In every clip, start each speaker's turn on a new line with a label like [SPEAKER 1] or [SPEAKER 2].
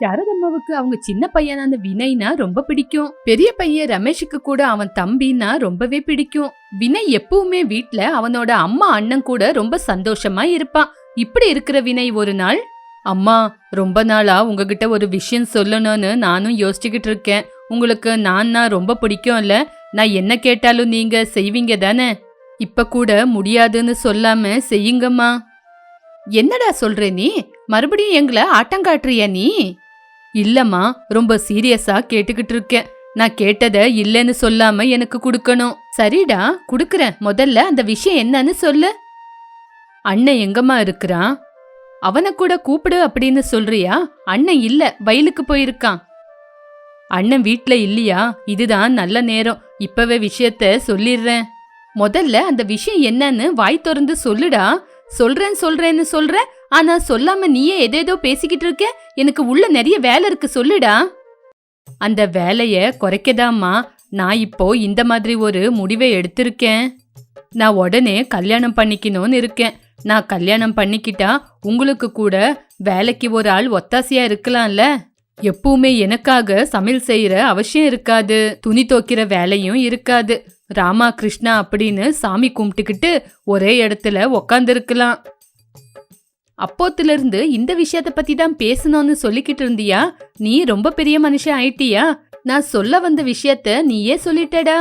[SPEAKER 1] சரதம்மாவுக்கு அவங்க சின்ன பையனான வினய்னா ரொம்ப பிடிக்கும். பெரிய பையன் ரமேஷுக்கு கூட அவன் தம்பின்னா ரொம்பவே பிடிக்கும். வினய் எப்பவுமே வீட்ல அவனோட அம்மா அண்ணன் கூட ரொம்ப சந்தோஷமா இருப்பான். இப்படி இருக்கிற வினய் ஒரு நாள் அம்மா ரொம்ப நாளா உங்ககிட்ட ஒரு விஷயம் சொல்லணும்னு நானும் யோசிச்சுக்கிட்டு இருக்கேன். உங்களுக்கு நான் ரொம்ப பிடிக்கும்ல. நான் என்ன கேட்டாலும் நீங்க செய்வீங்க தானே? இப்ப கூட முடியாதுன்னு சொல்லாம செய்யுங்கம்மா. என்னடா சொல்ற நீ? மறுபடியும் எங்களை ஆட்டங்காட்டுறியா நீ? இல்லம்மா ரொம்ப சீரியஸா கேட்டுக்கிட்டு இருக்கேன். நான் கேட்டத இல்லைன்னு சொல்லாம எனக்கு கொடுக்கணும். சரிடா குடுக்கறேன். முதல்ல அந்த விஷயம் என்னன்னு சொல்லு. அண்ணன் எங்கம்மா இருக்கிறான் அவனை கூட கூப்பிடு அப்படின்னு சொல்றியா? அண்ணன் இல்ல வயலுக்கு போயிருக்கான். அண்ணன் வீட்ல இல்லையா? இதுதான் நல்ல நேரம். இப்பவே விஷயத்த சொல்லிடுறேன். முதல்ல அந்த விஷயம் என்னன்னு வாய் திறந்து சொல்லுடா. சொல்றேன் சொல்றேன்னு சொல்ற ஆனா சொல்லாம நீயே எதேதோ பேசிக்கிட்டு இருக்க? எனக்கு உள்ள நிறைய வேலை இருக்கு சொல்லுடா. அந்த வேலைய குறைக்கதாம்மா. நான் இப்போ இந்த மாதிரி ஒரு முடிவை எடுத்திருக்கேன். நான் உடனே கல்யாணம் பண்ணிக்கணும்னு இருக்கேன். நான் கல்யாணம் பண்ணிக்கிட்டா உங்களுக்கு கூட வேலைக்கு ஒரு ஆள் ஒத்தாசையா இருக்கலாம்ல? எப்பவுமே எனக்காக சமையல் செய்யற அவசியம் இருக்காது. துணி துவைக்கிற வேலையும் இருக்காது. ராமா கிருஷ்ணா அப்படின்னு சாமி கும்பிட்டுக்கிட்டு ஒரே இடத்துல உக்காந்துருக்கலாம். அப்போத்திலிருந்து இந்த விஷயத்த பத்தி தான் பேசணும்னு சொல்லிக்கிட்டு இருந்தியா? நீ ரொம்ப பெரிய மனுஷன் ஆயிட்டியா? நான் சொல்ல வந்த விஷயத்த நீயே சொல்லிட்டடா.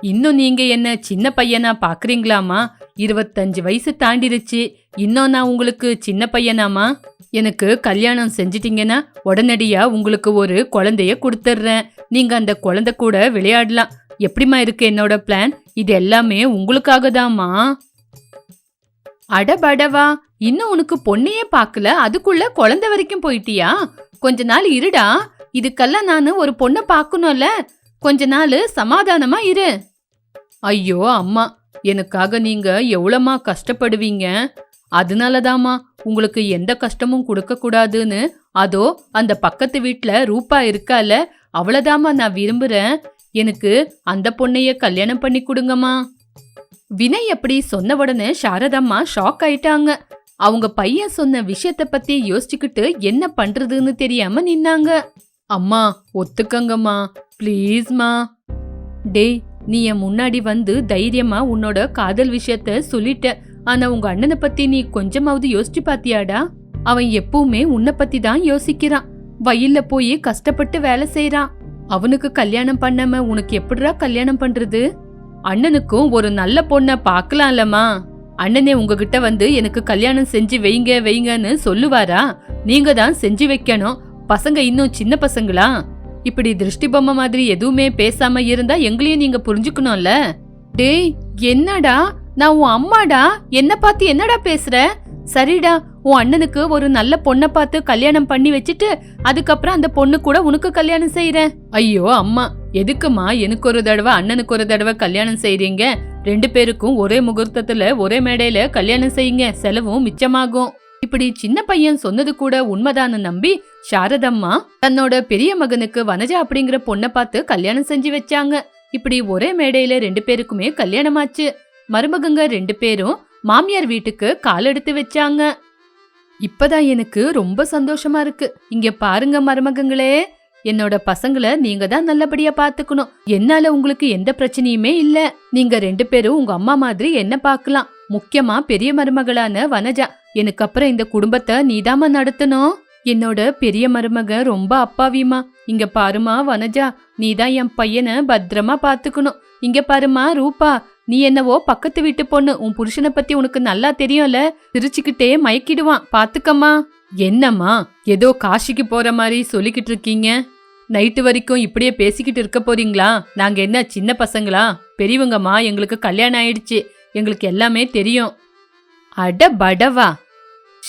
[SPEAKER 1] இன்னும் நீங்க என்ன சின்ன பையனா பாக்குறீங்களாமா? இருபத்தஞ்சு வயசு தாண்டிருச்சு. இன்னும் நான் உங்களுக்கு சின்ன பையனாமா? எனக்கு கல்யாணம் செஞ்சிட்டீங்கன்னா உடனடியா உங்களுக்கு ஒரு குழந்தைய கொடுத்துட்றேன் நீங்க அந்த குழந்தை கூட விளையாடலாம். எப்படிம்மா இருக்கு என்னோட பிளான் இது எல்லாமே உங்களுக்காக தாம்மா அடபடவா இன்னும் உனக்கு பொண்ணையே பார்க்கல? அதுக்குள்ள குழந்தை வரைக்கும் போயிட்டியா? கொஞ்ச நாள் இருடா. இதுக்கெல்லாம் நான் ஒரு பொண்ணை பார்க்கணும்ல. கொஞ்ச நாள் சமாதானமா இரு. ஐயோ அம்மா எனக்காக நீங்க எவ்வளோமா கஷ்டப்படுவீங்க? அதனாலதாம்மா உங்களுக்கு எந்த கஷ்டமும் கொடுக்க கூடாதுன்னு அதோ அந்த பக்கத்து வீட்ல ரூபா இருக்கால அவ்வளோதாம்மா நான் விரும்புறேன். எனக்கு அந்த பொண்ணைய கல்யாணம் பண்ணி கொடுங்கம்மா. வினய் அப்படி சொன்ன உடனே சாரதம்மா ஷாக் ஆயிட்டாங்க. அவங்க பையன் சொன்ன விஷயத்த பத்தி யோசிச்சுக்கிட்டு என்ன பண்றதுன்னு தெரியாம நின்னாங்க. அம்மா ஒத்துக்கங்கம்மா ப்ளீஸ்மா டேய் நீ என் முன்னாடி வந்து தைரியமா உன்னோட காதல் விஷயத்த சொல்லிட்ட. ஆனா உங்க அண்ணனை பத்தி நீ கொஞ்சமாவது யோசிச்சு பாத்தியாடா? அவன் எப்பவுமே உன்னை பத்தி தான் யோசிக்கிறான். வயல்ல போய் கஷ்டப்பட்டு வேலை செய்யறான் அவனுக்கு கல்யாணம் பண்ணாம உனக்கு எப்படிடா கல்யாணம் பண்றது? அண்ணனுக்கும் ஒரு நல்ல பொண்ணை பார்க்கலாம்லம்மா. அண்ணனே உங்ககிட்ட வந்து எனக்கு கல்யாணம் செஞ்சு வைங்க வைங்கன்னு சொல்லுவாரா? நீங்க தான் செஞ்சு வைக்கணும். பசங்க இன்னும் சின்ன பசங்களா? இப்படி திருஷ்டி பொம்மை மாதிரி எதுவுமே பேசாம இருந்தா எங்களையும் நீங்க புரிஞ்சுக்கணும்ல? டேய் என்னடா? நான் உன் அம்மாடா? என்ன பார்த்து என்னடா பேசுற? சரிடா உன் அண்ணனுக்கு ஒரு நல்ல பொண்ணை பார்த்து கல்யாணம் பண்ணி வச்சுட்டு அதுக்கப்புறம் அந்த பொண்ணு கூட உனக்கு கல்யாணம் செய்யறேன் ஐயோ அம்மா எதுக்குமா எனக்கு ஒரு தடவை அண்ணனுக்கு ஒரு தடவை கல்யாணம் செய்றீங்க? ரெண்டு பேருக்கும் ஒரே முகூர்த்தத்துல ஒரே மேடையில கல்யாணம் செய்யுங்க. செலவும் மிச்சமாகும். இப்படி சின்ன பையன் சொன்னது கூட உண்மைதான்னு நம்பி சாரதம்மா தன்னோட பெரிய மகனுக்கு வனஜா அப்படிங்கிற பொண்ணை பார்த்து கல்யாணம் செஞ்சு வச்சாங்க. இப்படி ஒரே மேடையில ரெண்டு பேருக்குமே கல்யாணமாச்சு. மருமகங்க ரெண்டு பேரும் மாமியார் வீட்டுக்கு கால் எடுத்து வச்சாங்க. இப்பதான் எனக்கு ரொம்ப சந்தோஷமா இருக்கு. இங்க பாருங்க மருமகங்களே. என்னோட பசங்களை நீங்க தான் நல்லபடியா பாத்துக்கணும். என்னால உங்களுக்கு எந்த பிரச்சனையுமே இல்ல. நீங்க ரெண்டு பேரும் உங்க அம்மா மாதிரி என்ன பார்க்கலாம் முக்கியமா பெரிய மருமகளான வனஜா. எனக்கு அப்புறம் இந்த குடும்பத்தை நீதாம்மா நடத்தணும். என்னோட பெரிய மருமக ரொம்ப அப்பாவிமா இங்க பாருமா வனஜா. நீதான் என் பையனை பத்திரமா பாத்துக்கணும். இங்க பாருமா ரூபா. நீ என்னவோ பக்கத்து வீட்டு பொண்ணு உன் புருஷனை பத்தி உனக்கு நல்லா தெரியும்ல? சிரிச்சுக்கிட்டே மயக்கிடுவான். பாத்துக்கம்மா. என்னம்மா? ஏதோ காசிக்கு போற மாதிரி சொல்லிக்கிட்டு இருக்கீங்க. நைட்டு வரைக்கும் இப்படியே பேசிக்கிட்டு இருக்க போறீங்களா? நாங்க என்ன சின்ன பசங்களா? பெரியவங்கம்மா எங்களுக்கு கல்யாணம் ஆயிடுச்சு. எங்களுக்கு எல்லாமே தெரியும். அட படவா.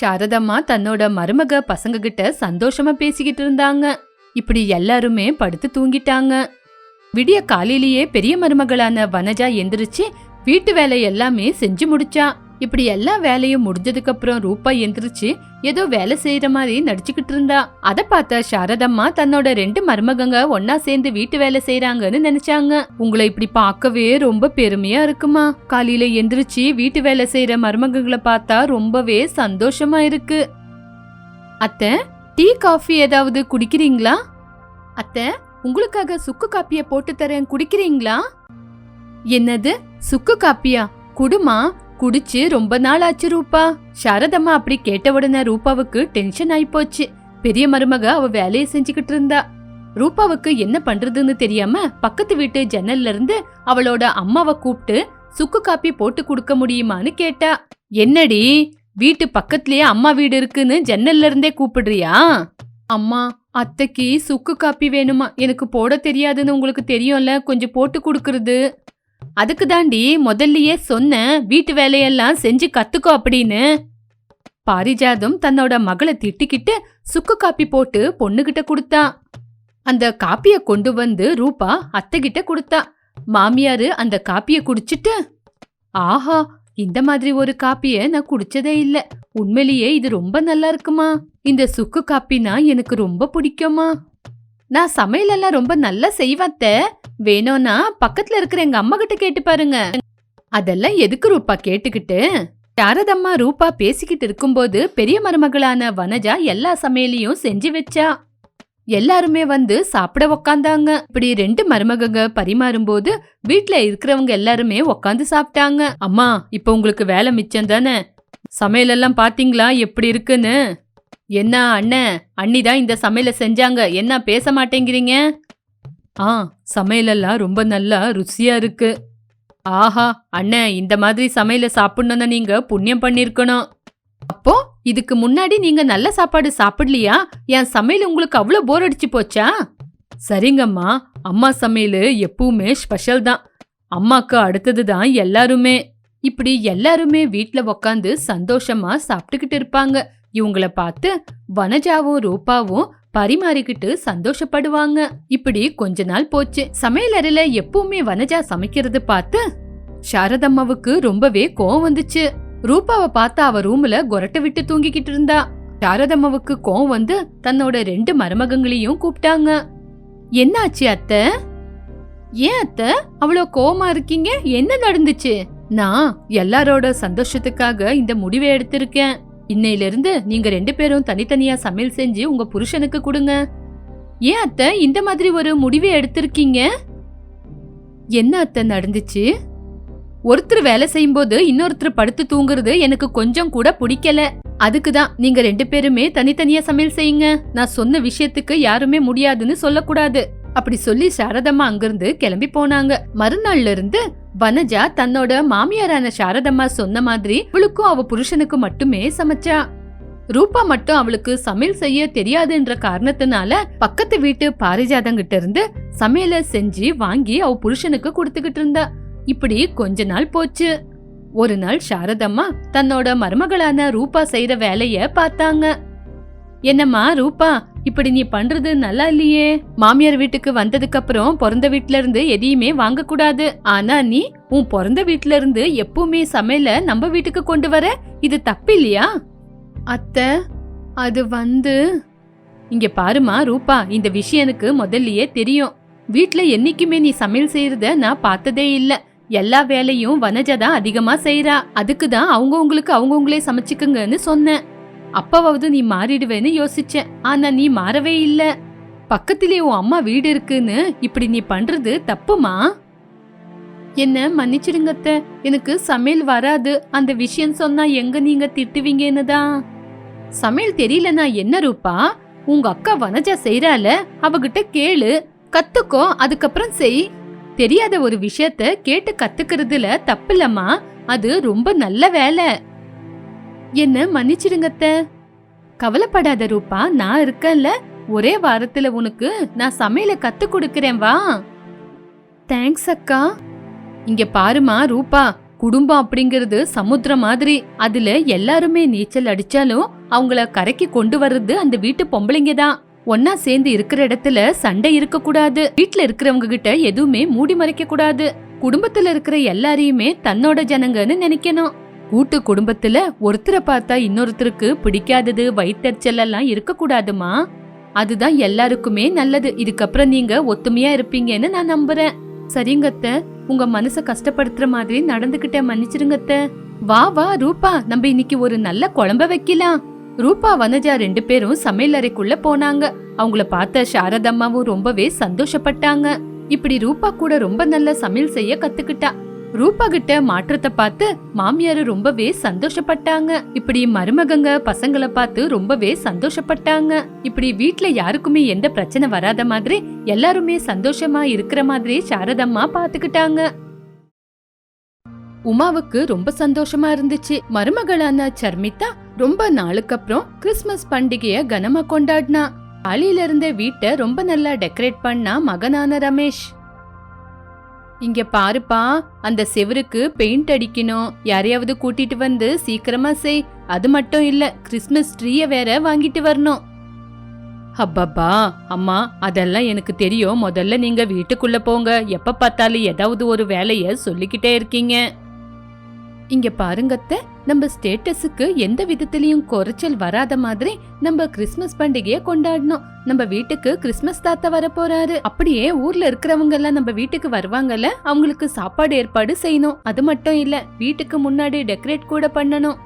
[SPEAKER 1] சாரதம்மா தன்னோட மருமக பசங்க கிட்ட சந்தோஷமா பேசிக்கிட்டு இருந்தாங்க. இப்படி எல்லாருமே படுத்து தூங்கிட்டாங்க. விடிய காலையிலேயே பெரிய மருமகளான வனஜா எந்திரிச்சு வீட்டு வேலை எல்லாமே செஞ்சு முடிச்சா. இப்படி எல்லா வேலையும் முடிஞ்சதுக்கு அப்புறம் ரூபா எந்திரிச்சு ஏதோ வேலை செய்யற மாதிரி நடிச்சுக்கிட்டு இருந்தா. அத பார்த்த சாரதம்மா தன்னோட ரெண்டு மருமகங்க ஒன்னா சேர்ந்து வீட்டு வேலை செய்யறாங்கன்னு நினைச்சாங்க. உங்களை இப்படி பார்க்கவே ரொம்ப பெருமையா இருக்குமா. காலையில எந்திரிச்சு வீட்டு வேலை செய்யற மருமகங்களை பார்த்தா ரொம்பவே சந்தோஷமா இருக்கு. அத்தை டீ காஃபி ஏதாவது குடிக்கிறீங்களா? அத்தை உங்களுக்காக சுக்கு காப்பிய போட்டு தரேன். குடிக்கிறீங்களா? என்னது? சுக்கு காப்பியா? குடுமா? குடிச்சு ரொம்ப நாள் ஆச்சு ரூபா. சாரதம்மா அப்படி கேட்ட உடனே ரூபாவுக்கு டென்ஷன் ஆயிப்போச்சு பெரிய மருமக அவ வேலையை செஞ்சுக்கிட்டு இருந்தா. ரூபாவுக்கு என்ன பண்றதுன்னு தெரியாம பக்கத்து வீட்டு ஜன்னல்ல இருந்து அவளோட அம்மாவை கூப்பிட்டு சுக்கு காப்பி போட்டு கொடுக்க முடியுமான்னு கேட்டா. என்னடி? வீட்டு பக்கத்துலயே அம்மா வீடு இருக்குன்னு ஜன்னல்ல இருந்தே கூப்பிடுறியா? அம்மா அத்தைக்கு சுக்கு காப்பி வேணுமா? எனக்கு போட தெரியாதுன்னு உங்களுக்கு தெரியும்ல கொஞ்சம் போட்டு கொடுக்கறது. அதுக்கு தாண்டி முதல்லயே சொன்னேன் வீட்டு வேலையெல்லாம் செஞ்சு கத்துக்கோ அப்படின்னு. பாரிஜாதம் தன்னோட மகளை திட்டிக்கிட்டு சுக்கு காப்பி போட்டு பொண்ணுகிட்ட கொடுத்தா. அந்த காப்பிய கொண்டு வந்து ரூபா அத்தைகிட்ட கொடுத்தா. மாமியாரு அந்த காப்பிய குடிச்சிட்டு ஆஹா இந்த மாதிரி ஒரு காப்பிய நான் குடிச்சதே இல்ல. உண்மையிலேயே இது ரொம்ப நல்லா இருக்குமா? இந்த சுக்கு காப்பினா எனக்கு ரொம்ப பிடிக்குமா? நான் சமையலெல்லாம் ரொம்ப நல்லா செய்வாத்த வேணும்னா பக்கத்துல இருக்கிற எங்க அம்மா கிட்ட கேட்டு பாருங்க. அதெல்லாம் எதுக்கு ரூபா கேட்டுக்கிட்டு? சாரதம்மா ரூபா பேசிக்கிட்டு இருக்கும்போது பெரிய மருமகளான வனஜா எல்லா சமையலையும் செஞ்சு வச்சா. எல்லாருமே வந்து சாப்பிட உக்காந்தாங்க. இப்படி ரெண்டு மருமகங்க பரிமாறும்போது வீட்டுல இருக்கிறவங்க எல்லாருமே உக்காந்து சாப்பிட்டாங்க. அம்மா இப்ப உங்களுக்கு வேலை மிச்சம் தானே? சமையலெல்லாம் பாத்தீங்களா? எப்படி இருக்குன்னு? என்ன அண்ணன் அண்ணி தான் இந்த சமையலை செஞ்சாங்க. என்ன பேச மாட்டேங்கிறீங்க? ஆ சமையலெல்லாம் ரொம்ப நல்லா ருசியா இருக்கு. ஆஹா அண்ணன் இந்த மாதிரி சமையலை சாப்பிடணும்னு நீங்க புண்ணியம் பண்ணிருக்கணும். இதுக்கு முன்னாடி நீங்க நல்ல சாப்பாடு சாப்பிடலையா? என் சமையல் உங்களுக்கு அவ்வளோ போர் அடிச்சு போச்சா? சரிங்கம்மா. அம்மா சமையல் எப்பவுமே ஸ்பெஷல் தான். அம்மாக்கு அடுத்தது தான் எல்லாருமே. இப்படி எல்லாருமே வீட்டில் உக்காந்து சந்தோஷமா சாப்பிட்டுக்கிட்டு இருப்பாங்க. இவங்கள பார்த்து வனஜாவும் ரூபாவும் பரிமாறிக்கிட்டு சந்தோஷப்படுவாங்க. இப்படி கொஞ்ச நாள் போச்சு. சமையலறையில எப்பவுமே வனஜா சமைக்கிறது பார்த்து சாரதம்மாவுக்கு ரொம்பவே கோவம் வந்துச்சு. ரூபாவை பார்த்து அவ ரூம்ல கொரட்டை விட்டு தூங்கிக்கிட்டு இருந்தா. சாரதம்மாவுக்கு கோவம் வந்து தன்னோட ரெண்டு மருமகங்களையும் கூப்பிட்டாங்க. என்னாச்சு அத்தை? ஏன் அத்தை? அவ்வளோ கோவமா இருக்கீங்க? என்ன நடந்துச்சு? நான் எல்லாரோட சந்தோஷத்துக்காக இந்த முடிவை எடுத்திருக்கேன். இன்னையில இருந்து நீங்க ரெண்டு பேரும் தனித்தனியா சமையல் செஞ்சு உங்க புருஷனுக்கு கொடுங்க. ஏன் அத்தை இந்த மாதிரி ஒரு முடிவை எடுத்திருக்கீங்க? என்ன அத்தை நடந்துச்சு? ஒருத்தர் வேலை செய்யும்போது இன்னொருத்தர் படுத்து தூங்குறது எனக்கு கொஞ்சம் கூட பிடிக்கல. அதுக்கு தான் நீங்க ரெண்டு பேருமே தனித்தனியா சமையல் செய்யுங்க. நான் சொன்ன விஷயத்துக்கு யாருமே முடியாதுன்னு சொல்லக்கூடாது. அப்படி சொல்லி சாரதம்மா அங்கிருந்து கிளம்பி போனாங்க. மறுநாள்ல இருந்து வனஜா தன்னோட மாமியாரான சாரதம்மா சொன்ன மாதிரி அவளுக்கும் அவ புருஷனுக்கு மட்டுமே சமைச்சா. ரூபா மட்டும் அவளுக்கு சமையல் செய்ய தெரியாதுன்ற காரணத்தினால பக்கத்து வீட்டு பாரிஜாதங்கிட்ட இருந்து சமையல செஞ்சு வாங்கி அவ புருஷனுக்கு கொடுத்துக்கிட்டு இருந்தா. இப்படி கொஞ்ச நாள் போச்சு. ஒரு நாள் சாரதம்மா தன்னோட மருமகளான ரூபா செய்யற வேலைய பார்த்தாங்க. என்னம்மா ரூபா இப்படி நீ பண்றது நல்லா இல்லையே. மாமியார் வீட்டுக்கு வந்ததுக்கு அப்புறம் பிறந்த வீட்ல இருந்து எதையுமே வாங்க கூடாது ஆனா நீ உன் பிறந்த வீட்ல இருந்து எப்பவுமே சமையல நம்ம வீட்டுக்கு கொண்டு வர? இது தப்பு இல்லையா? அத்தை அது வந்து இங்க பாருமா ரூபா இந்த விஷயம் எனக்கு முதல்லயே தெரியும். வீட்ல என்னைக்குமே நீ சமையல் செய்யறத நான் பார்த்ததே இல்லை. எல்லா வேலையும் வனஜா தான் அதிகமா செய்யறா அதுக்கு தான் அவங்கவுங்களுக்கு அவங்கவுங்களே சமைச்சுக்குங்கன்னு சொன்னேன். அப்பாவது நீ மாறிடுவேன்னு யோசிச்சேன். ஆனா நீ மாறவே இல்ல. பக்கத்திலே உன் அம்மா வீடு இருக்குன்னு இப்படி நீ பண்றது தப்புமா? என்ன மன்னிச்சிடுங்கத்த எனக்கு சமையல் வராது. அந்த விஷயம் சொன்னா எங்க நீங்க திட்டுவீங்கன்னு தான். சமையல் தெரியலனா என்ன ரூபா? உங்க அக்கா வனஜா செய்யறால அவகிட்ட கேளு. கத்துக்கோ. அதுக்கப்புறம் செய். தெரியாத ஒரு விஷயத்த கேட்டு கத்துக்கிறதுல தப்பில்லம்மா. அது ரொம்ப நல்ல வேலை. என்ன மன்னிச்சிடுங்கத்த கவலைப்படாத ரூபா நான் இருக்கேன்ல. ஒரே வாரத்துல உனக்கு நான் சமையல கத்து கொடுக்கறேன் வா. தேங்க்ஸ் அக்கா. இங்க பாருமா ரூபா குடும்பம் அப்படிங்கிறது சமுத்திரம் மாதிரி. அதுல எல்லாருமே நீச்சல் அடிச்சாலும் அவங்கள கரைக்கு கொண்டு வர்றது அந்த வீட்டு பொம்பளைங்க தான். ஒன்னா சேர்ந்து இருக்கிற இடத்துல சண்டை இருக்க கூடாது இருக்கிறவங்க கிட்ட எதுவுமே மூடி மறைக்க கூடாது குடும்பத்துல இருக்கிற எல்லாரையுமே தன்னோட ஜனங்கன்னு நினைக்கணும். கூட்டு குடும்பத்துல ஒருத்தரை பார்த்தா இன்னொருத்தருக்கு பிடிக்காதது வயிற்றுச்சல் எல்லாம் இருக்க கூடாதுமா அதுதான் எல்லாருக்குமே நல்லது. இதுக்கப்புறம் நீங்க ஒத்துமையா இருப்பீங்கன்னு நான் நம்புறேன். சரிங்கத்த உங்க மனச கஷ்டப்படுத்துற மாதிரி நடந்துகிட்ட மன்னிச்சிருங்கத்த வா வா ரூபா. நம்ம இன்னைக்கு ஒரு நல்ல குழம்ப வைக்கலாம். ரூபா வனஜா ரெண்டு பேரும் சமையல் அறைக்குள்ள போனாங்க. அவங்கள பார்த்த சாரதம்மாவும் ரொம்பவே சந்தோஷப்பட்டாங்க. இப்படி ரூபா கூட ரொம்ப நல்ல சமையல் செய்ய கத்துக்கிட்டா. ரூபா கிட்ட மாற்றத்தை பார்த்து மாமியாரு ரொம்பவே சந்தோஷப்பட்டாங்க. இப்படி மருமகங்க பசங்களை பார்த்து ரொம்பவே சந்தோஷப்பட்டாங்க. இப்படி வீட்ல யாருக்குமே எந்த பிரச்சனை வராத மாதிரி எல்லாருமே சந்தோஷமா இருக்கிற மாதிரி சாரதம்மா பாத்துக்கிட்டாங்க உமாவுக்கு ரொம்ப சந்தோஷமா இருந்துச்சு. மருமகளான சர்மிதா ரொம்ப நாளுக்கு அப்புறம் கிறிஸ்மஸ் பண்டிகைய கனமா கொண்டாடினா. காலையில இருந்த வீட்டை ரொம்ப நல்லா டெக்கரேட் பண்ணா மகனான ரமேஷ். இங்க பாருப்பா அந்த செவருக்கு பெயிண்ட் அடிக்கணும். யாரையாவது கூட்டிட்டு வந்து சீக்கிரமா செய். அது மட்டும் இல்ல கிறிஸ்மஸ் ட்ரீய வேற வாங்கிட்டு வரணும். அப்பப்பா அம்மா அதெல்லாம் எனக்கு தெரியும். முதல்ல நீங்க வீட்டுக்குள்ள போங்க. எப்ப பார்த்தாலும் ஏதாவது ஒரு வேலைய சொல்லிக்கிட்டே இருக்கீங்க. இங்க பாருங்கத்த நம்ம ஸ்டேட்டஸுக்கு எந்த விதத்திலையும் குறைச்சல் வராத மாதிரி நம்ம கிறிஸ்மஸ் பண்டிகைய கொண்டாடணும். நம்ம வீட்டுக்கு கிறிஸ்மஸ் தாத்தா வர போறாரு அப்படியே ஊர்ல இருக்கிறவங்க எல்லாம் நம்ம வீட்டுக்கு வருவாங்கல்ல அவங்களுக்கு சாப்பாடு ஏற்பாடு செய்யணும். அது மட்டும் இல்ல வீட்டுக்கு முன்னாடி டெக்கரேட் கூட பண்ணணும்.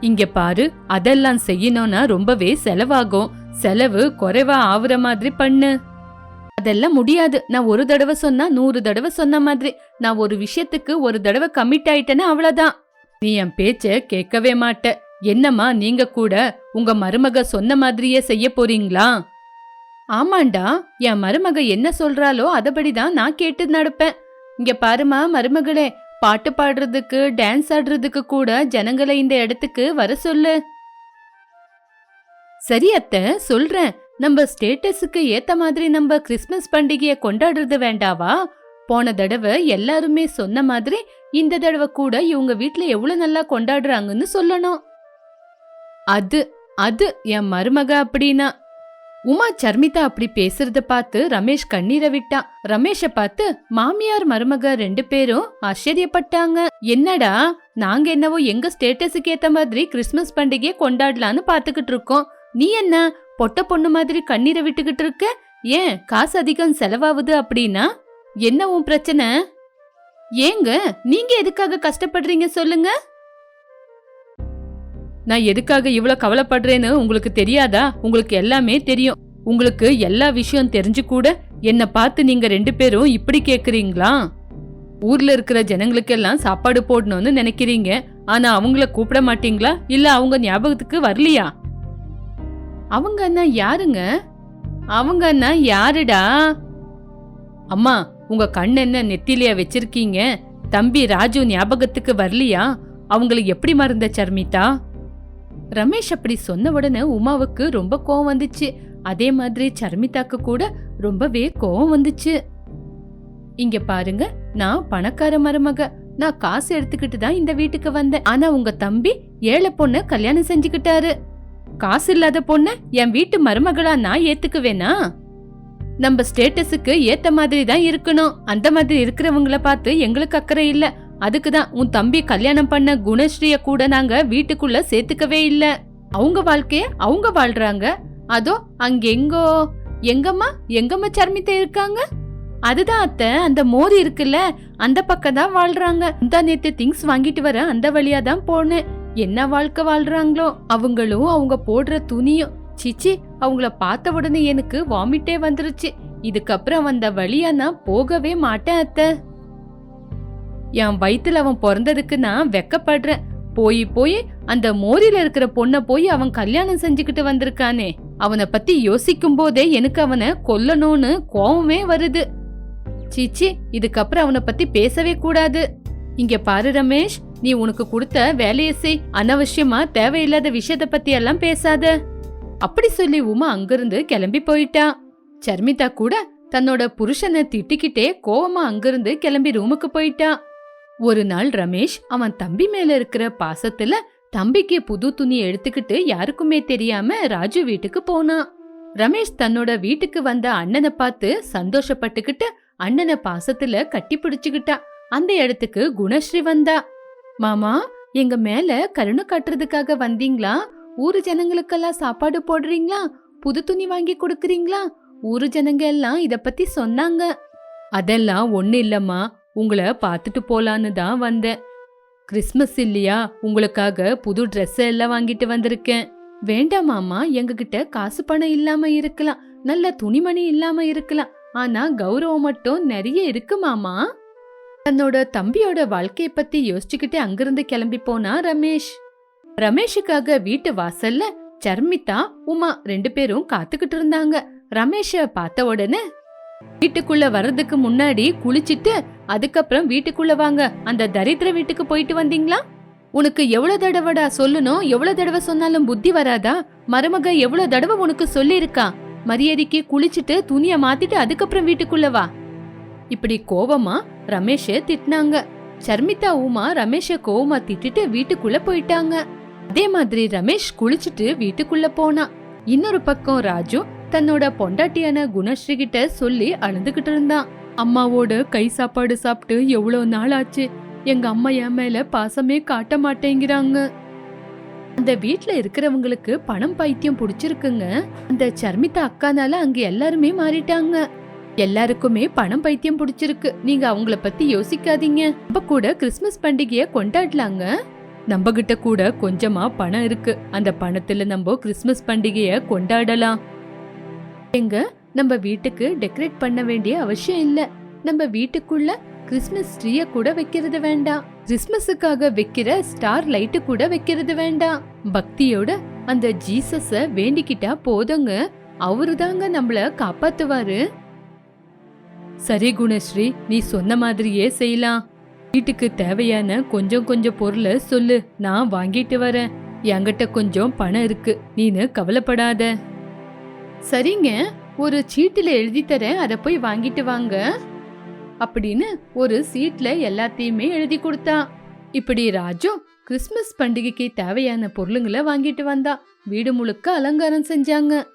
[SPEAKER 1] இங்க பாரு அதெல்லாம் செய்யணும்னா ரொம்பவே செலவாகும். செலவு குறைவா ஆகுற மாதிரி பண்ணு. அதெல்லாம் முடியாது. நான் ஒரு தடவை சொன்னா நூறு தடவை சொன்ன மாதிரி. நான் ஒரு விஷயத்துக்கு ஒரு தடவை கமிட் ஆயிட்டேன்னா அவ்வளவுதான். நீ என் பேச்ச கேட்கவே மாட்ட. என்னம்மா நீங்க கூட உங்க மருமக சொன்ன மாதிரியே செய்ய போறீங்களா? ஆமாண்டா என் மருமக என்ன சொல்றாளோ அதபடிதான் நான் கேட்டு நடப்பேன். இங்க பாருமா மருமகளே பாட்டு பாடுறதுக்கு டான்ஸ் ஆடுறதுக்கு கூட ஜனங்களை இந்த இடத்துக்கு வர சொல்லு. சரி அத்தை சொல்றேன். நம்ம ஸ்டேட்டஸுக்கு ஏத்த மாதிரி நம்ம கிறிஸ்மஸ் பண்டிகைய கொண்டாடுறது வேண்டாவா? போன தடவை எல்லாருமே சொன்ன மாதிரி இந்த தடவை கூட இவங்க வீட்ல எவ்வளவு நல்லா கொண்டாடுறாங்கன்னு சொல்லணும். அது அது என் மருமக அப்படின்னா. உமா சர்மிதா அப்படி பேசுறத பார்த்து ரமேஷ் கண்ணீரை விட்டான் ரமேஷ பார்த்து மாமியார் மருமக ரெண்டு பேரும் ஆச்சரியப்பட்டாங்க. என்னடா நாங்க என்னவோ எங்க ஸ்டேட்டஸுக்கு ஏத்த மாதிரி கிறிஸ்மஸ் பண்டிகையை கொண்டாடலான்னு பாத்துக்கிட்டு இருக்கோம். நீ என்ன பொட்ட பொண்ணு மாதிரி கண்ணீரை விட்டுக்கிட்டு இருக்க? ஏன் காசு அதிகம் செலவாகுது அப்படின்னா? என்ன உன் பிரச்சனை? ஏங்க நீங்க எதுக்காக கஷ்டப்படுறீங்க சொல்லுங்க. நான் எதுக்காக இவ்வளவு கவலைப்படுறேன்னு உங்களுக்கு தெரியாதா? உங்களுக்கு எல்லாமே தெரியும். உங்களுக்கு எல்லா விஷயம் தெரிஞ்சு கூட என்னை பார்த்து நீங்க ரெண்டு பேரும் இப்படி கேக்குறீங்களா? ஊர்ல இருக்கிற ஜனங்களுக்கெல்லாம் சாப்பாடு போடணும்னு நினைக்கிறீங்க. ஆனா அவங்கள கூப்பிட மாட்டீங்களா? இல்ல அவங்க ஞாபகத்துக்கு வரலையா? அவங்க அண்ணா யாருங்க? அவங்க அண்ணா யாருடா? அம்மா உங்க கண் என்ன நெத்திலியா வச்சிருக்கீங்க? தம்பி ராஜு ஞாபகத்துக்கு வரலையா? அவங்கள எப்படி மறந்த சர்மிதா? ரமேஷ் அப்படி சொன்ன உடனே உமாவுக்கு ரொம்ப கோவம் வந்துச்சு. அதே மாதிரி சர்மிதாக்கு கூட ரொம்பவே கோவம் வந்துச்சு. இங்க பாருங்க நான் பணக்கார மருமக. நான் காசு எடுத்துக்கிட்டு தான் இந்த வீட்டுக்கு வந்தேன். ஆனா உங்க தம்பி ஏழை பொண்ண கல்யாணம் செஞ்சுக்கிட்டாரு. காசு இல்லாத பொண்ண என் வீட்டு மருமகளா நான் ஏத்துக்குவேனா? நம்ம ஸ்டேட்டஸுக்கு ஏத்த மாதிரி தான் இருக்கணும். அந்த மாதிரி இருக்கிறவங்கள பார்த்து எங்களுக்கு அக்கறை இல்ல. அதுக்கு தான் உன் தம்பி கல்யாணம் பண்ண குணஸ்ரீய கூட நாங்க வீட்டுக்குள்ள சேர்த்துக்கவே இல்ல. அவங்க வாழ்க்கைய அவங்க வாழ்றாங்க. அதோ அங்கெங்கோ எங்கம்மா எங்கம்மா சர்மித்தை இருக்காங்க? அதுதான் அத்தை அந்த மோர் இருக்குல்ல அந்த பக்கம் தான் வாழ்றாங்க. இந்த நேத்து திங்ஸ் வாங்கிட்டு வர அந்த வழியா தான் போனேன். என்ன வாழ்க்கை வாழ்றாங்களோ அவங்களும் அவங்க போடுற துணியும். சிச்சி அவங்கள பார்த்த உடனே எனக்கு வாமிட்டே வந்துருச்சு. இதுக்கப்புறம் வந்த வழியா நான் போகவே மாட்டேன் அத்தை. என் வயிற்றுல அவன் பிறந்ததுக்கு நான் வெக்கப்படுறேன். போய் போய் அந்த மோரில இருக்கிற பொண்ணை போய் அவன் கல்யாணம் செஞ்சுக்கிட்டு வந்திருக்கானே. அவனை பத்தி யோசிக்கும் போதே எனக்கு அவனை கொல்லணும்னு கோவமே வருது. சீச்சி இதுக்கப்புறம் அவனை பத்தி பேசவே கூடாது. இங்க பாரு ரமேஷ் நீ உனக்கு கொடுத்த வேலையை செய். அனாவசியமா தேவையில்லாத விஷயத்த பத்தி எல்லாம் பேசாத. அப்படி சொல்லி உமா அங்கிருந்து கிளம்பி போயிட்டா. சர்மிதா கூட தன்னோட புருஷனை திட்டிக்கிட்டே கோவமா அங்கிருந்து கிளம்பி ரூமுக்கு போயிட்டா. ஒரு நாள் ரமேஷ் அவன் தம்பி மேல இருக்கிற பாசத்துல தம்பிக்கு புது துணி எடுத்துக்கிட்டு யாருக்குமே தெரியாம ராஜு வீட்டுக்கு போனான் ரமேஷ் தன்னோட வீட்டுக்கு வந்த அண்ணனை பார்த்து சந்தோஷப்பட்டுக்கிட்டு அண்ணனை பாசத்துல கட்டி பிடிச்சுக்கிட்டா. அந்த இடத்துக்கு குணஸ்ரீ வந்தா. மாமா எங்க மேல கருணை காட்டுறதுக்காக வந்தீங்களா? ஊரு ஜனங்களுக்கெல்லாம் சாப்பாடு போடுறீங்களா? புது துணி வாங்கி கொடுக்கறீங்களா? ஊரு ஜனங்க எல்லாம் இத பத்தி சொன்னாங்க. அதெல்லாம் ஒண்ணு இல்லம்மா. உங்களை பார்த்துட்டு போலான்னு தான் வந்தேன். கிறிஸ்மஸ் இல்லையா? உங்களுக்காக புது ட்ரெஸ் எல்லாம் வாங்கிட்டு வந்திருக்கேன். வேண்டாம் மாமா எங்ககிட்ட காசு பணம் இல்லாம இருக்கலாம். நல்ல துணிமணி இல்லாம இருக்கலாம். ஆனா கௌரவம் மட்டும் நிறைய இருக்கு மாமா. தன்னோட தம்பியோட வாழ்க்கைய பத்தி யோசிச்சுக்கிட்டு அங்கிருந்து கிளம்பி போனா ரமேஷ். ரமேஷுக்காக வீட்டு வாசல்ல சர்மிதா உமா ரெண்டு பேரும் காத்துக்கிட்டு இருந்தாங்க. ரமேஷ பார்த்த உடனே வீட்டுக்குள்ள வர்றதுக்கு முன்னாடி குளிச்சிட்டு அதுக்கப்புறம் வீட்டுக்குள்ள வாங்க. அந்த தரித்திர வீட்டுக்கு போயிட்டு வந்தீங்களா? உனக்கு எவ்வளவு தடவைடா சொல்லணும்? எவ்வளவு தடவை சொன்னாலும் புத்தி வராதா? மருமக எவ்வளவு தடவை உனக்கு சொல்லியிருக்கா? மரியாதைக்கு குளிச்சிட்டு துணிய மாத்திட்டு அதுக்கப்புறம் வீட்டுக்குள்ள வா. இப்படி கோவமா ரமேஷ திட்டினாங்க. சர்மிதா உமா ரமேஷ கோவமா திட்டிட்டு வீட்டுக்குள்ள போயிட்டாங்க. அதே மாதிரி ரமேஷ் குளிச்சுட்டு வீட்டுக்குள்ள போனான் இன்னொரு பக்கம் ராஜு தன்னோட பொண்டாட்டியான குணஸ்ரீ கிட்ட சொல்லி அழுதுகிட்டு இருந்தான். அம்மாவோட கை சாப்பாடு சாப்பிட்டு எவ்வளவு நாள் ஆச்சு? எங்க அம்மா என் மேல பாசமே காட்ட மாட்டேங்கிறாங்க. அந்த வீட்ல இருக்கிறவங்களுக்கு பணம் பைத்தியம் புடிச்சிருக்குங்க. அந்த சர்மிதா அக்கானால அங்க எல்லாருமே மாறிட்டாங்க. எல்லாருக்குமே பணம் பைத்தியம் பிடிச்சிருக்கு. நீங்க அவங்கள பத்தி யோசிக்காதீங்க. நம்ம கூட கிறிஸ்மஸ் பண்டிகைய கொண்டாடலாங்க. நம்ம கிட்ட கூட கொஞ்சமா பணம் இருக்கு. அந்த பணத்துல நம்ம கிறிஸ்மஸ் பண்டிகைய கொண்டாடலாம். எங்க? நம்ம வீட்டுக்கு டெக்கரேட் பண்ண வேண்டிய அவசியம் இல்ல. நம்ம வீட்டுக்குள்ள கிறிஸ்மஸ் ட்ரீய கூட வைக்கிறது வேண்டாம். கிறிஸ்மஸுக்காக வைக்கிற ஸ்டார் லைட்டு கூட வைக்கிறது வேண்டாம். பக்தியோட அந்த ஜீசஸ வேண்டிக்கிட்டா போதுங்க. அவரு தாங்க நம்மள காப்பாத்துவாரு. சரி குணஸ்ரீ நீ சொன்ன மாதிரியே செய்யலாம். வீட்டுக்கு தேவையான கொஞ்சம் கொஞ்சம் பொருளை சொல்லு நான் வாங்கிட்டு வரேன். என்கிட்ட கொஞ்சம் பணம் இருக்கு நீனு கவலைப்படாத. சரிங்க ஒரு சீட்டில் எழுதி தரேன் அதை போய் வாங்கிட்டு வாங்க. அப்படின்னு ஒரு சீட்ல எல்லாத்தையுமே எழுதி கொடுத்தா. இப்படி ராஜு கிறிஸ்மஸ் பண்டிகைக்கு தேவையான பொருளுங்களை வாங்கிட்டு வந்தா. வீடு முழுக்க அலங்காரம் செஞ்சாங்க.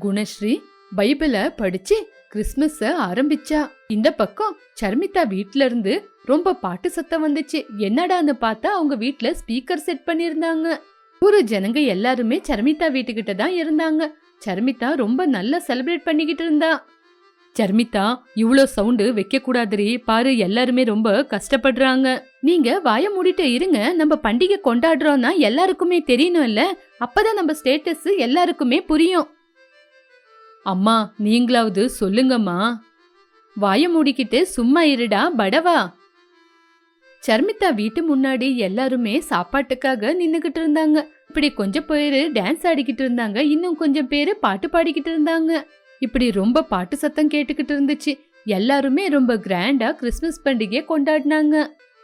[SPEAKER 1] குணஸ்ரீ பைபிளை படிச்சு கிறிஸ்மஸ ஆரம்பிச்சா. இந்த பக்கம் சர்மிதா வீட்ல இருந்து ரொம்ப பாட்டு சத்தம் வந்துச்சு. என்னடான்னு பார்த்தா அவங்க வீட்ல ஸ்பீக்கர் செட் பண்ணிருந்தாங்க ஊரு ஜனங்க எல்லாருமே சர்மிதா வீட்டுக்கிட்ட தான் இருந்தாங்க. சர்மிதா ரொம்ப நல்லா செலிப்ரேட் பண்ணிக்கிட்டு இருந்தா. சர்மிதா இவ்வளோ சவுண்டு வைக்க கூடாதுரி பாரு எல்லாருமே ரொம்ப கஷ்டப்படுறாங்க. நீங்க வாய மூடிட்டு இருங்க. நம்ம பண்டிகை கொண்டாடுறோம்னா எல்லாருக்குமே தெரியணும் இல்ல அப்பதான் நம்ம ஸ்டேட்டஸ் எல்லாருக்குமே புரியும். அம்மா நீங்களாவது சொல்லுங்கம்மா. வாய மூடிக்கிட்டு சும்மா இருடா படவா. சர்மிதா வீட்டு முன்னாடி எல்லாருமே சாப்பாட்டுக்காக நின்னுகிட்டு இருந்தாங்க. இப்படி கொஞ்சம் பேர் டான்ஸ் ஆடிக்கிட்டு இருந்தாங்க. இன்னும் கொஞ்சம் பேரு பாட்டு பாடிக்கிட்டு இருந்தாங்க. இப்படி ரொம்ப பாட்டு சத்தம் கேட்டுக்கிட்டு இருந்துச்சு. எல்லாருமே ரொம்ப கிராண்டா கிறிஸ்மஸ் பண்டிகையை கொண்டாடினாங்க.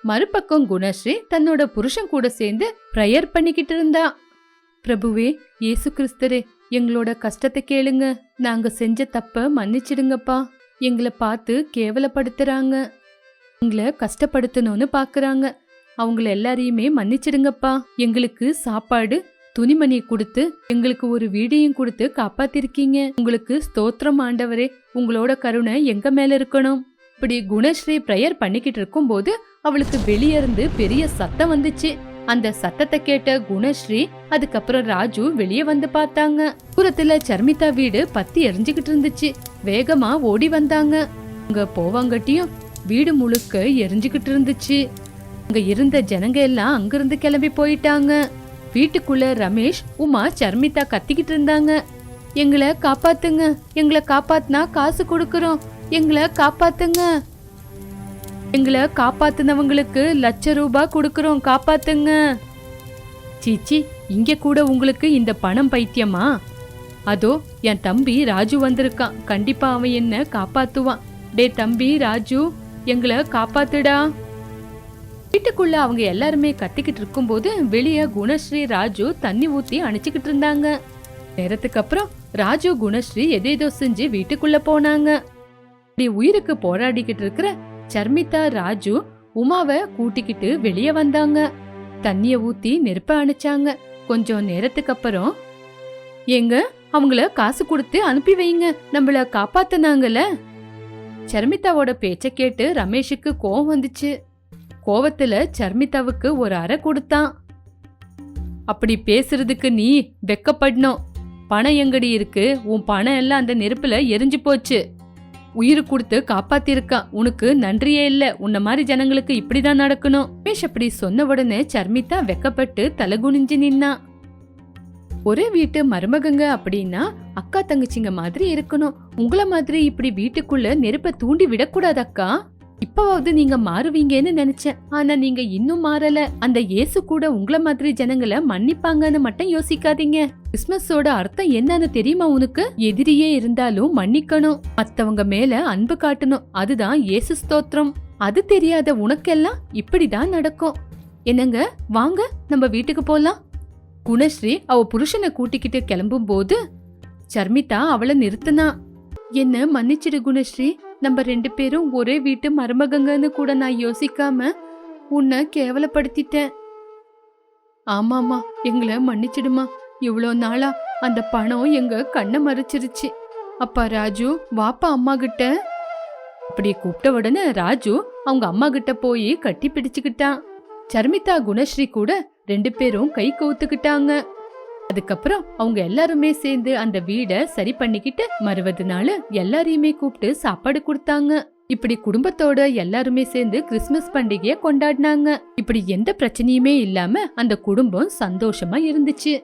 [SPEAKER 1] மறுபக்கம் குணஸ்ரீ தன்னோட புருஷன் கூட சேர்ந்து ப்ரேயர் பண்ணிக்கிட்டு இருந்தா. பிரபுவே இயேசு கிறிஸ்தரே எங்களோட கஷ்டத்தை கேளுங்க. நாங்க செஞ்ச தப்ப மன்னிச்சிடுங்கப்பா. எங்களை பார்த்து கேவலப்படுத்துறாங்க. எங்களை கஷ்டப்படுத்தணும்னு பாக்குறாங்க. அவங்கள எல்லாரையுமே மன்னிச்சிடுங்கப்பா. எங்களுக்கு சாப்பாடு துணிமணி கொடுத்து எங்களுக்கு ஒரு வீடையும் கொடுத்து காப்பாத்திருக்கீங்க. உங்களுக்கு ஸ்தோத்திரம் ஆண்டவரே. உங்களோட கருணை எங்க மேல இருக்கணும்? இப்படி குணஸ்ரீ ப்ரேயர் பண்ணிக்கிட்டு இருக்கும்போது அவளுக்கு வெளியே இருந்து பெரிய சத்தம் வந்துச்சு. அந்த சத்தத்தை கேட்ட குணஸ்ரீ அதுக்கப்புறம் ராஜு வெளியே வந்து பார்த்தாங்க. புறத்துல சர்மிதா வீடு பத்தி எரிஞ்சுகிட்டு இருந்துச்சு. வேகமா ஓடி வந்தாங்க. அங்க போவாங்கட்டியும் வீடு முழுக்க எரிஞ்சுகிட்டு இருந்துச்சு. அங்க இருந்த ஜனங்க எல்லாம் அங்கிருந்து கிளம்பி போயிட்டாங்க. வீட்டுக்குள்ள ரமேஷ் உமா சர்மிதா கத்திக்கிட்டு இருந்தாங்க. எங்களை காப்பாத்துங்க. எங்களை காப்பாத்தினா காசு கொடுக்கறோம். எங்களை காப்பாத்துங்க. எங்களை காப்பாத்துனவங்களுக்கு லட்ச ரூபாய் கொடுக்கறோம் காப்பாத்துங்க. சீச்சி இங்க கூட உங்களுக்கு இந்த பணம் பைத்தியமா? அதோ என் தம்பி ராஜு வந்திருக்கான். கண்டிப்பா அவன் என்ன காப்பாத்துவான். டே தம்பி ராஜு எங்களை காப்பாத்துடா. வீட்டுக்குள்ள அவங்க எல்லாருமே கத்திக்கிட்டு இருக்கும்போது வெளியே குணஸ்ரீ ராஜு தண்ணி ஊத்தி அணைச்சிக்கிட்டு இருந்தாங்க. நேரத்துக்கு அப்புறம் ராஜு குணஸ்ரீ எதேதோ செஞ்சு வீட்டுக்குள்ள போனாங்க. இப்படி உயிருக்கு போராடிக்கிட்டு இருக்கிற சர்மிதா ராஜு உமாவை கூட்டிக்கிட்டு வெளியே வந்தாங்க. தண்ணிய ஊத்தி நெருப்ப அணைச்சாங்க. கொஞ்சம் நேரத்துக்கு அப்புறம் எங்க அவங்கள காசு கொடுத்து அனுப்பி வைங்க. நம்மள காப்பாத்தினாங்கல்ல? சர்மிதாவோட பேச்ச கேட்டு ரமேஷுக்கு கோவம் வந்துச்சு. கோவத்துல சர்மிதாவுக்கு ஒரு அறை கொடுத்தான். அப்படி பேசுறதுக்கு நீ வெக்கப்படணும். பணம் எங்கடி இருக்கு? உன் பணம் எல்லாம் அந்த நெருப்புல எரிஞ்சு போச்சு. உயிர் கொடுத்து காப்பாத்திருக்கான் உனக்கு நன்றியே இல்ல. உன்ன மாதிரி ஜனங்களுக்கு இப்படிதான் நடக்கணும். மேஷ் அப்படி சொன்ன உடனே சர்மிதா வெக்கப்பட்டு தலகுனிஞ்சு நின்னா. ஒரே வீட்டு மருமகங்க அப்படின்னா அக்கா தங்கச்சிங்க மாதிரி இருக்கணும். உங்களை மாதிரி இப்படி வீட்டுக்குள்ள நெருப்பை தூண்டி விடக்கூடாது அக்கா. இப்பவாவது நீங்க மாறுவீங்கன்னு நினைச்சேன். ஆனா நீங்க இன்னும் மாறல. அந்த இயேசு கூட உங்கள மாதிரி ஜனங்களை மன்னிப்பாங்கன்னு மட்டும் யோசிக்காதீங்க. கிறிஸ்மஸோட அர்த்தம் என்னன்னு தெரியுமா உனக்கு? எதிரியே இருந்தாலும் மன்னிக்கணும். மத்தவங்க மேல அன்பு காட்டணும். அதுதான் இயேசு ஸ்தோத்திரம். அது தெரியாத உனக்கெல்லாம் இப்படிதான் நடக்கும். என்னங்க? வாங்க நம்ம வீட்டுக்கு போலாம். குணஸ்ரீ அவ புருஷனை கூட்டிக்கிட்டு கிளம்பும் போது சர்மிதா அவளை நிறுத்தினா. என்ன மன்னிச்சிடு குணஸ்ரீ. நம்ம ரெண்டு பேரும் ஒரே வீட்டு மருமகங்கன்னு கூட நான் யோசிக்காம உன்னை கேவலப்படுத்திட்டேன். ஆமாமா எங்களை மன்னிச்சிடுமா. இவ்வளோ நாளா அந்த பணம் எங்க கண்ணை மறைச்சிருச்சு. அப்பா ராஜு வாப்பா அம்மா கிட்ட. அப்படி கூப்பிட்ட உடனே ராஜு அவங்க அம்மா கிட்ட போய் கட்டி பிடிச்சுக்கிட்டான். சர்மிதா குணஸ்ரீ கூட ரெண்டு பேரும் கை கவுத்துக்கிட்டாங்க அதுக்கப்புறம் அவங்க எல்லாருமே சேர்ந்து அந்த வீடை சரி பண்ணிக்கிட்டு மறுபது நாள் எல்லாரையுமே கூப்பிட்டு சாப்பாடு கொடுத்தாங்க. இப்படி குடும்பத்தோட எல்லாருமே சேர்ந்து கிறிஸ்மஸ் பண்டிகையை கொண்டாடினாங்க. இப்படி எந்த பிரச்சனையுமே இல்லாம அந்த குடும்பம் சந்தோஷமா இருந்துச்சு.